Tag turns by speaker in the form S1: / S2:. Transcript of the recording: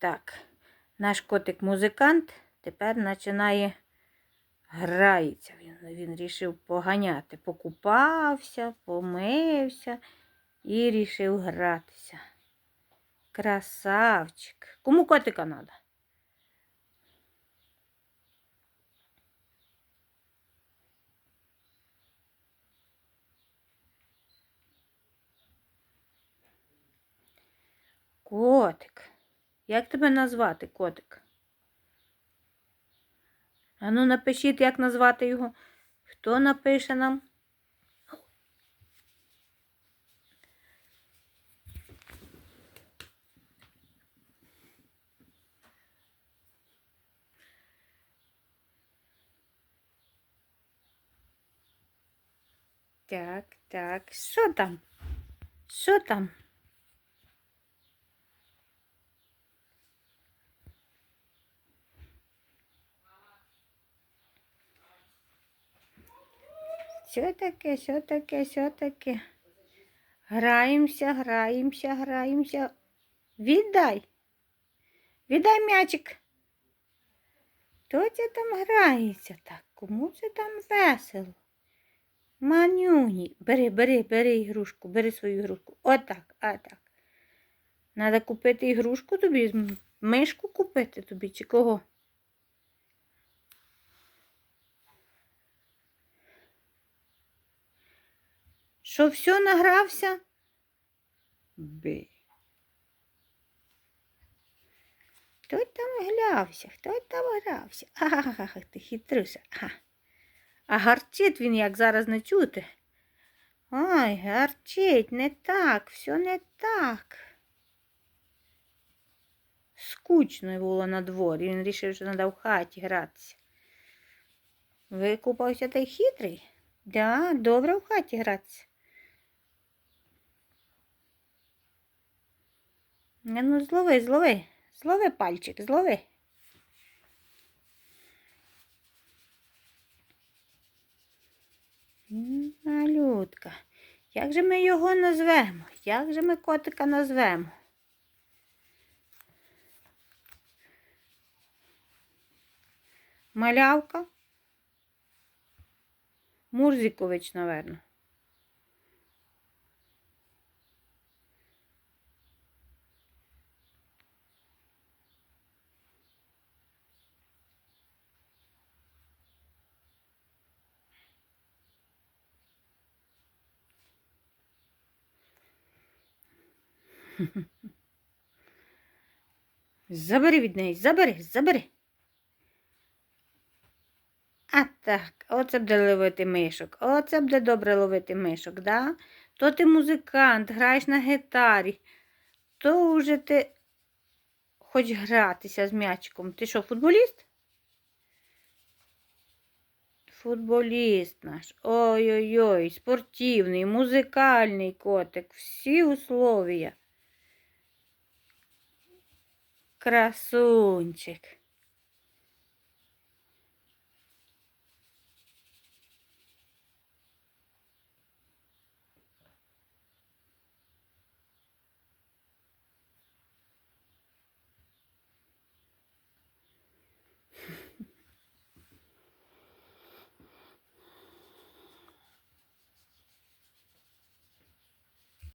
S1: Так, наш котик-музикант тепер починає грається. Він, він рішив поганяти. Покупався, помився і рішив гратися. Красавчик. Кому котика треба? Котик. Як тебе назвати, котик? Ану, напишіть, як назвати його. Хто напише нам? Так, так. Що там? Що там? Що таке, що таке, що таке? Граємося, граємося, граємося. Віддай. Віддай м'ячик. Хто це там грається так? Кому це там весело? Манюні. Бери, бери, бери ігрушку, бери свою ігрушку. Отак, отак. Треба купити ігрушку тобі, мишку купити тобі чи кого? Що все награвся? Би. Хто там глявся? Хто там грався? Ага, ти хитруся. Ага. А гарчить він, як зараз не чути. Ой, гарчить, не так, все не так. Скучно було на дворі. Він вирішив, що треба в хаті гратися. Викупався та й хитрий. Да, добре в хаті гратися. Ну злови, злови, злови пальчик, злови. Малютка. Як же ми його назвемо? Як же ми котика назвемо? Малявка? Мурзікович, напевно. Забери від неї, забери, забери. А так, оце буде ловити мишок. Оце буде добре ловити мишок, да? То ти музикант, граєш на гітарі, то вже ти хоч гратися з м'ячиком. Ти що, футболіст? Футболіст наш. Ой-ой-ой, спортивний, музикальний котик, всі условия. Красунчик.